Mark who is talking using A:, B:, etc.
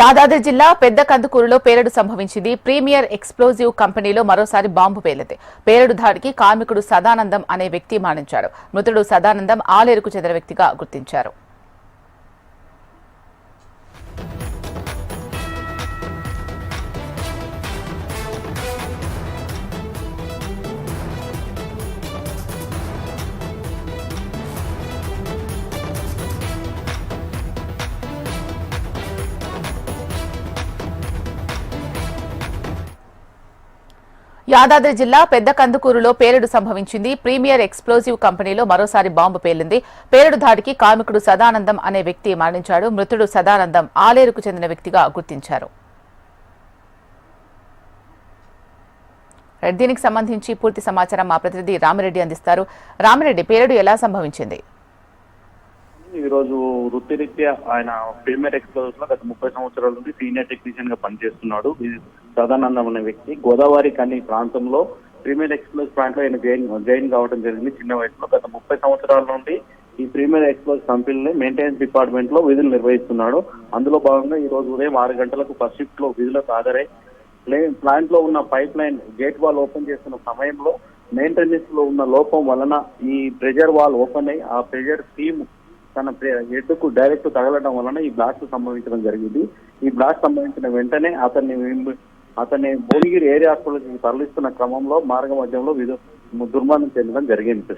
A: యాదాద్రి జిల్లా పెద్ద కందుకూరులో పేలుడు సంభవించింది. ప్రీమియర్ ఎక్స్ప్లోజివ్ కంపెనీలో మరోసారి బాంబు పేలింది. పేలుడు దాడికి కార్మికుడు సదానందం అనే వ్యక్తి మరణించాడు. మృతుడు సదానందం ఆలేరుకు చెందిన వ్యక్తిగా గుర్తించారు. యాదాద్రి జిల్లా పెద్ద కందుకూరులో పేలుడు సంభవించింది. ప్రీమియర్ ఎక్స్ప్లోజివ్ కంపెనీలో మరోసారి బాంబు పేలింది. పేలుడు దాడికి కార్మికుడు సదానందం అనే వ్యక్తి మరణించాడు. మృతుడు సదానందం ఆలేరుకు చెందిన వ్యక్తిగా గుర్తించారు. దీనికి సంబంధించి పూర్తి సమాచారం మా ప్రతినిధి రామిరెడ్డి అందిస్తారు. రామిరెడ్డి పేలుడు ఎలా సంభవించింది?
B: ఈ రోజు వృత్తిరీత్యా ఆయన ప్రీమియర్ ఎక్స్ప్లోజర్స్లో గత ముప్పై సంవత్సరాల నుండి సీనియర్ టెక్నీషియన్గా పనిచేస్తున్నాడు. సదానందం అనే వ్యక్తి. గోదావరి కని ప్రాంతంలో ప్రీమియర్ ఎక్స్ప్రెస్ ప్లాంట్లో ఆయన జైన్ జైన్ కావడం జరిగింది చిన్న వయసులో. గత ముప్పై సంవత్సరాల నుండి ఈ ప్రీమియర్ ఎక్స్ప్రెస్ కంపెనీని మెయింటెనెన్స్ డిపార్ట్మెంట్లో విధులు నిర్వహిస్తున్నాడు. అందులో భాగంగా ఈ రోజు ఉదయం ఆరు గంటలకు ఫస్ట్ షిఫ్ట్లో విధులకు హాజరై ప్లాంట్లో ఉన్న pipeline gate valve open చేస్తున్న సమయంలో మెయింటెనెన్స్లో ఉన్న లోపం వలన ఈ ప్రెజర్ వాల్ ఓపెన్ అయ్యి ఆ ప్రెజర్ స్టీమ్ తన హెడ్ డైరెక్ట్ తగలడం వలన ఈ బ్లాస్ట్ సంభవించడం జరిగింది. ఈ బ్లాస్ట్ సంభవించిన వెంటనే అతన్ని అతన్ని భువనగిరి ఏరియా హాస్పిటల్కి తరలిస్తున్న క్రమంలో మార్గ మధ్యంలో విధు దుర్మరణం చెందడం జరిగింది.